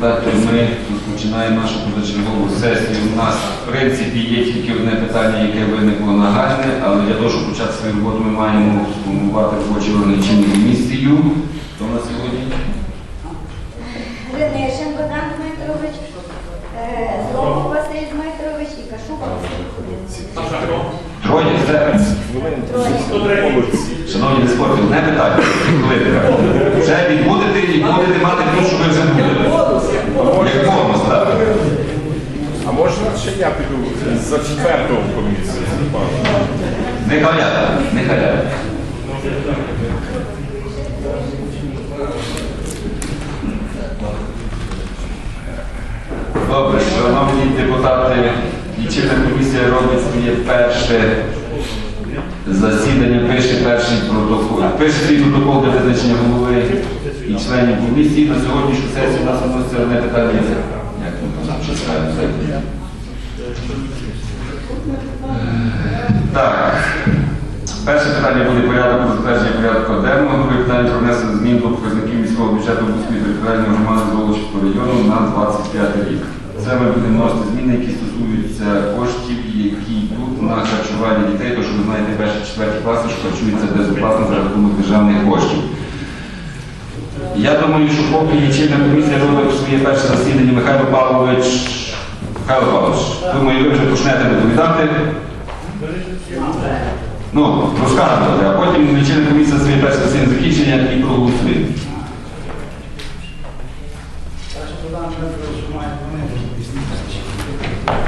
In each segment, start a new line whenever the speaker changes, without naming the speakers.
депутатів, ми розпочинаємо нашу позачергову сесію. У нас, в принципі, є тільки одне питання, яке виникло нагальне, але для того, щоб почати свою роботу, ми маємо сформувати робочу органічну комісію. Хто на сьогодні?
Ренешин Богдан Дмитрович, е, Злобов Василь Дмитрович і Кашук Василь Ходин.
Троє. Шановні диспорти, одне питання. Перший протокол, свій протокол для визначення голови і членів комісії. На сьогоднішню сесію у нас вноситься одне питання. Як ми там що скажемо? Так. Перше питання буде порядок про затвердження порядку денного. Друге питання про внесення змін до показників міського бюджету Бузької територіальної громади Золочівського району на 25 рік. Це ми будемо вносити зміни, які стосуються коштів, які йдуть на харчування дітей, тому що ви знаєте, перші четверті класи що харчуються безоплатно за рахунок державних коштів. Я думаю, що поки лічильна комісія робить своє перше засідання Михайло Павлович. Михайло Павлович, думаю, ви вже почнете доповідати. Ну, розказувати, а потім лічильна комісія своє перше засідання закінчення і проголосує.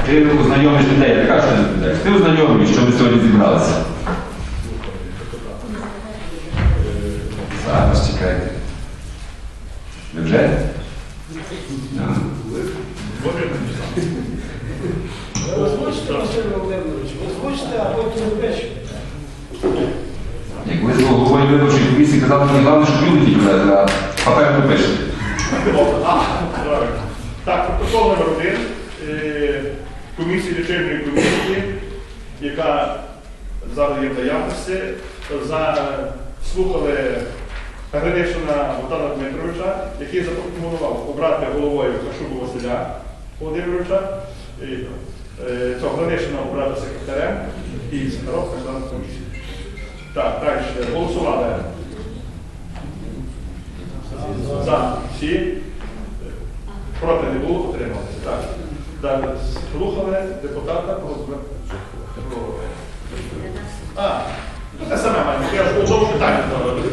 Ти ознайомиш людей, я кажу, що не відповідаєш. Ти ознайомиш, що ми сьогодні зібралися. Зараз чекайте. Ви вже? Так.
Озвучте, Василь Володимирович, озвучте, а потім випишете.
Як ви з головою виборчої комісії казали, мені головне, щоб люди брали, а папер ви пишете.
Так, протокол номер один е, комісії лічильної комісії, яка зараз є в наявності, заслухали Гринишина Богдана Дмитровича, який запропонував обрати головою Кашубу Василя Володимировича, і, е, Гринишина обрати секретарем і Сахаров член комісії. Так, далі голосували за всі. Проти не було, утрималися. Так. Далі слухали депутата про А, ну те саме маємо. Я ж одного питання.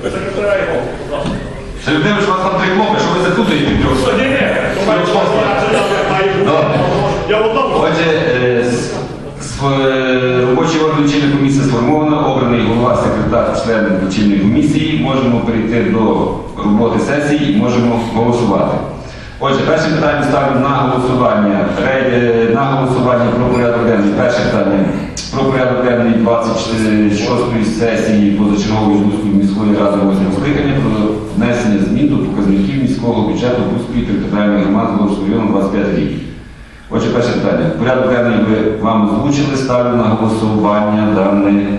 Секретаря його. будь ласка.
Що у вас там три хлопці, що ви запутаєте трьох.
Ні, ні, то має я в одному.
Отже, е, е, робочий орган лічильної комісії сформовано, обраний голова, секретар, члени лічильної комісії. Можемо перейти до роботи сесії і можемо голосувати. Отже, перше питання ставлю на голосування. Е, На голосування про порядок денний. Перше питання про порядок денний 26-ї сесії позачергової міської ради 8 скликання про внесення змін до показників міського бюджету Бузької територіальної громади Волошського району 25 рік. Отже, перше питання. Порядок денний ви вам озвучили, ставлю на голосування дане.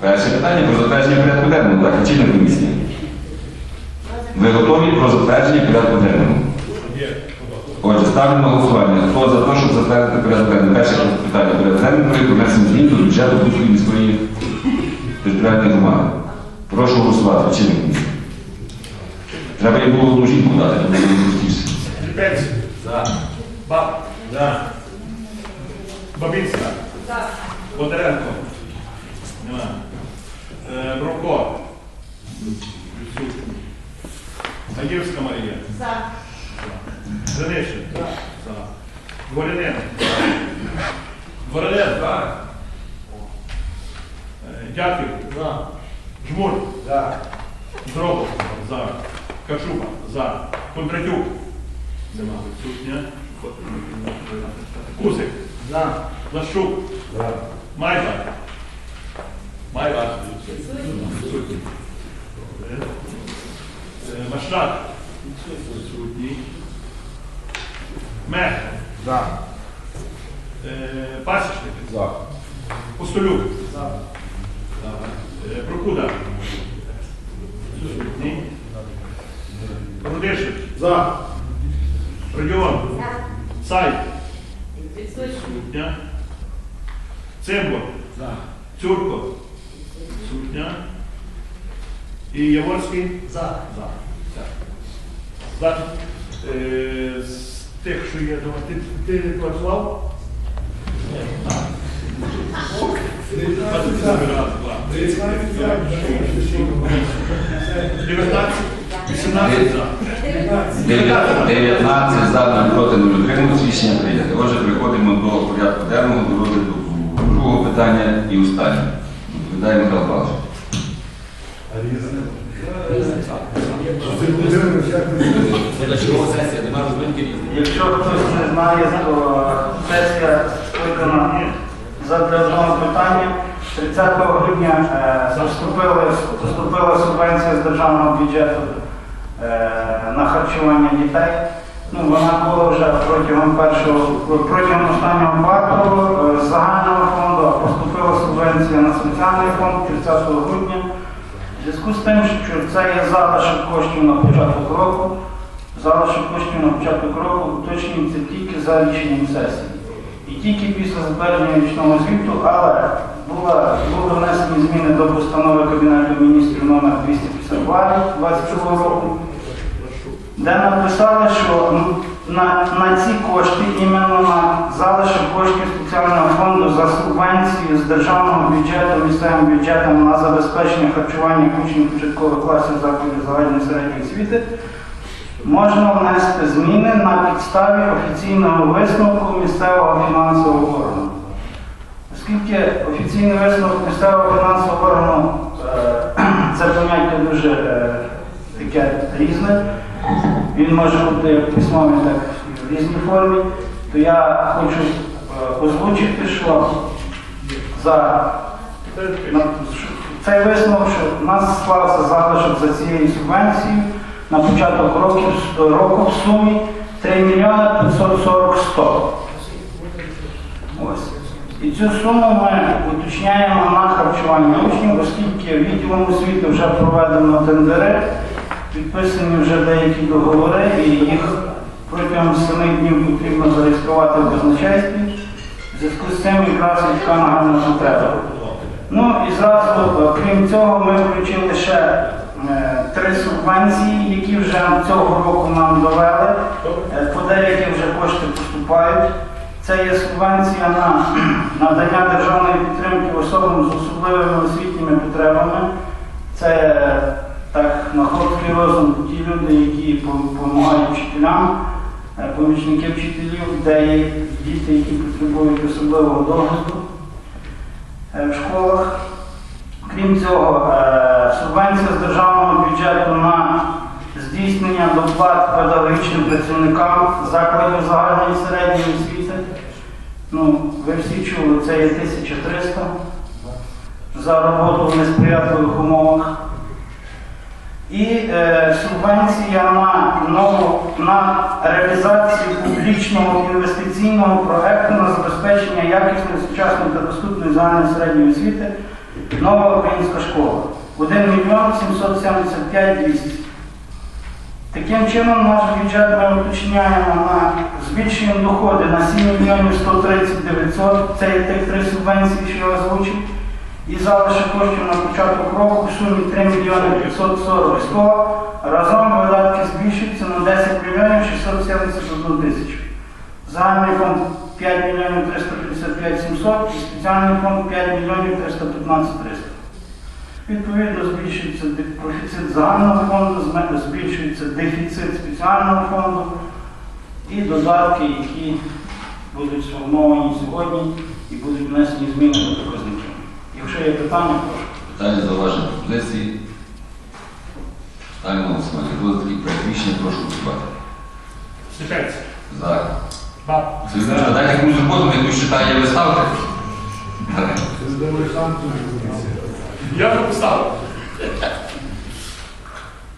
Перше питання про затвердження порядку денного. Так, комісія. Ви готові про затвердження порядку денного? Отже, ставлю на голосування. Хто за те, щоб затвердити порядок денний? Перше питання порядок денний про внесення змін до бюджету Бузької міської територіальної громади. Прошу голосувати. Лічильна комісія. Треба їй було одну жінку дати, тому буде простіше.
Ліпець. За. Баб. За. Бабінська. За. Бондаренко. Нема. Е, Наївська Марія.
За.
Гринишин. За. За. Дворянин. Дворянин. За. Е, Дяків. За. Жмур. За. Зробов. За. Кашуба. За. Кондратюк. Нема. Відсутня. Кусик. За. Лащук. За. Майба. Майба. Е, Машнак. Мех.
За.
Е, Пасічник.
За.
Постолюк. Е, Прокуда. Відсутній. Рудишин. За. Родіон.
За.
Сай. Сутня. Цимбо.
За.
Цюрко. Сутня. І Яворський.
За.
За. Значить, е, з тих, що є дома, ти, ти працював? Раз, два. 19, 18 за.
19 за, нуль проти, нуль утримуюсь, рішення прийнято. Отже, переходимо до порядку денного, до розгляду другого питання і останнього. Відповідає Михайло Павлович.
Якщо хтось не знає, то сесія скликана задля одного питання. 30 грудня е, поступила субвенція з державного бюджету е, на харчування дітей. Ну, вона була вже протягом першого, протягом останнього кварталу е, з загального фонду, поступила субвенція на соціальний фонд 30 грудня. В зв'язку з тим, що це є залишок коштів на початок року, залишок коштів на початок року уточнюється тільки за рішенням сесії. І тільки після затвердження річного звіту, але були внесені зміни до постанови Кабінету міністрів номер 252 22 року, де написали, що на, на ці кошти, іменно на залишок коштів спеціального фонду за субвенцію з державного бюджету, місцевим бюджетом на забезпечення харчування учнів початкових класів закладів загальної середньої освіти, можна внести зміни на підставі офіційного висновку місцевого фінансового органу. Оскільки офіційний висновок місцевого фінансового органу е, це поняття дуже е, таке різне, він може бути як письмовий, так і в різній формі, то я хочу е, озвучити, що за цей висновок, що в нас склався залишок за цією субвенцією на початок року, року в сумі 3 мільйони 540 100. Ось. І цю суму ми уточняємо на харчування учнів, оскільки відділом освіти вже проведено тендери, підписані вже деякі договори, і їх протягом 7 днів потрібно зареєструвати в казначействі. В зв'язку з цим якраз така нагальна потреба. Ну і зразу, крім цього, ми включили ще три субвенції, які вже цього року нам довели. Е, По деяких вже кошти поступають. Це є субвенція на надання державної підтримки особам з особливими освітніми потребами. Це е, так на хлопський розум ті люди, які допомагають вчителям, е, помічники вчителів, де є діти, які потребують особливого догляду в школах. Крім цього, е, субвенція з державного бюджету на здійснення доплат педагогічним працівникам закладів загальної середньої освіти. Ну, ви всі чули, це є 1300 за роботу в несприятливих умовах. І е, субвенція на нову на реалізацію публічного інвестиційного проекту на забезпечення якісної, сучасної та доступної загальної середньої освіти нова українська школа. 1 мільйон 775 200. Таким чином, наш бюджет ми уточняємо на збільшуємо доходи на 7 мільйонів 130 900. Це є тих три субвенції, що я озвучив. І залишок коштів на початок року в сумі 3 мільйони 540 100. Разом видатки збільшуються на 10 мільйонів 671 тисячу. Загальний фонд 5 мільйонів 355 700 і спеціальний фонд 5 мільйонів 315 300. Відповідно, збільшується профіцит загального фонду, збільшується дефіцит спеціального фонду і додатки, які будуть сформовані сьогодні і будуть внесені зміни до показників. Якщо є питання, прошу.
Питання зауваження пропозиції. Ставимо на голосування. Хто за такий проект рішення, прошу голосувати.
Стефець.
За.
Баб.
Сергій, дайте якусь роботу, на яку читає, ви ставте.
Я вже поставив.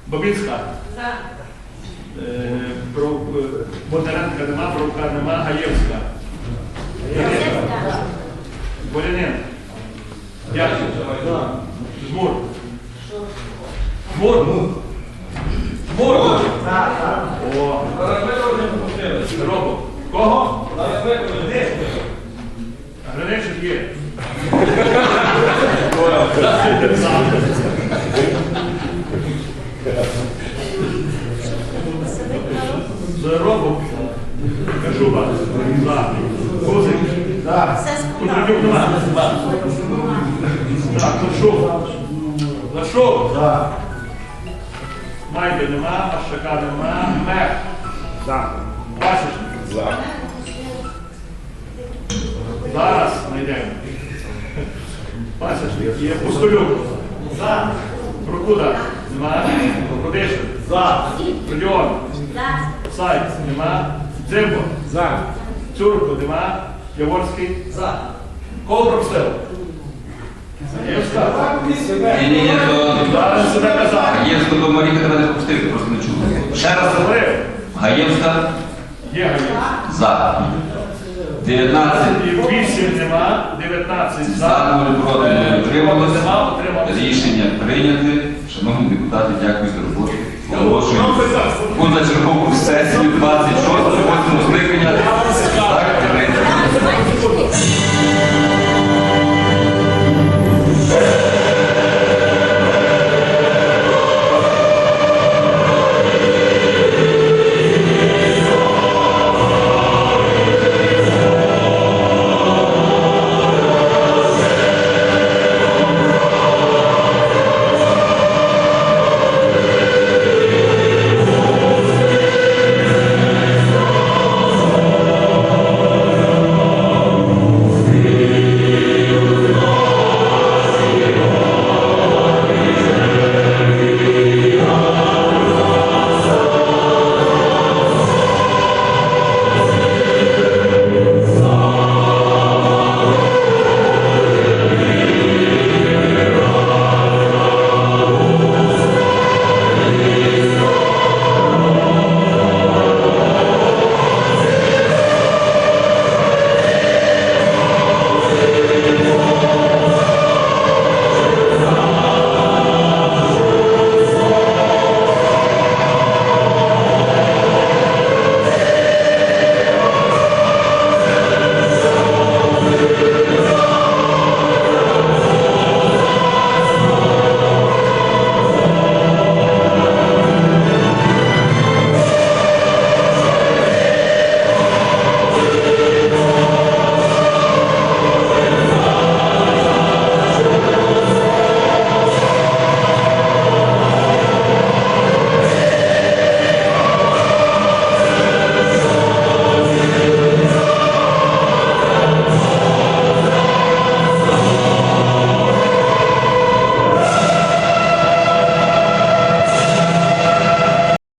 Бабінська. Е, е, Бондаренка нема, Бровка нема, Гаєвська. Борянин. Дякую. Жмур. Жмур. О,
Зараз ми теж не попустили.
Робо. Кого?
Зараз ми теж.
Гриничик є. Робо. Кашуба. За. Кузик. Кудродюк нема. Так, Лашук. Лашук. Майки нема, Машака нема. Мех.
За.
Пасічник.
За.
Зараз знайдемо. Пасічник є. Пустолюк. За. Прокуда. Нема. Прокудишин. За. Мільйон. Сайт. Нема. Дзимбо.
За.
Цурко. Нема. Яворський. За. Кого пропустив? Євська.
Ні, ні, ні,
Зараз себе казав.
Гаєвську до Маріка тебе не пропустити, просто не чув. Ще раз
Говорив.
Гаєвська
Є Гаєвська.
за. 19
І 8 нема, 19
за,
за.
нуль проти,
Е,
нуль утрималося.
Нема, утрималося.
Рішення прийняте. Шановні депутати, дякую за роботу. Оголошую
позачергову сесію
26-го скликання.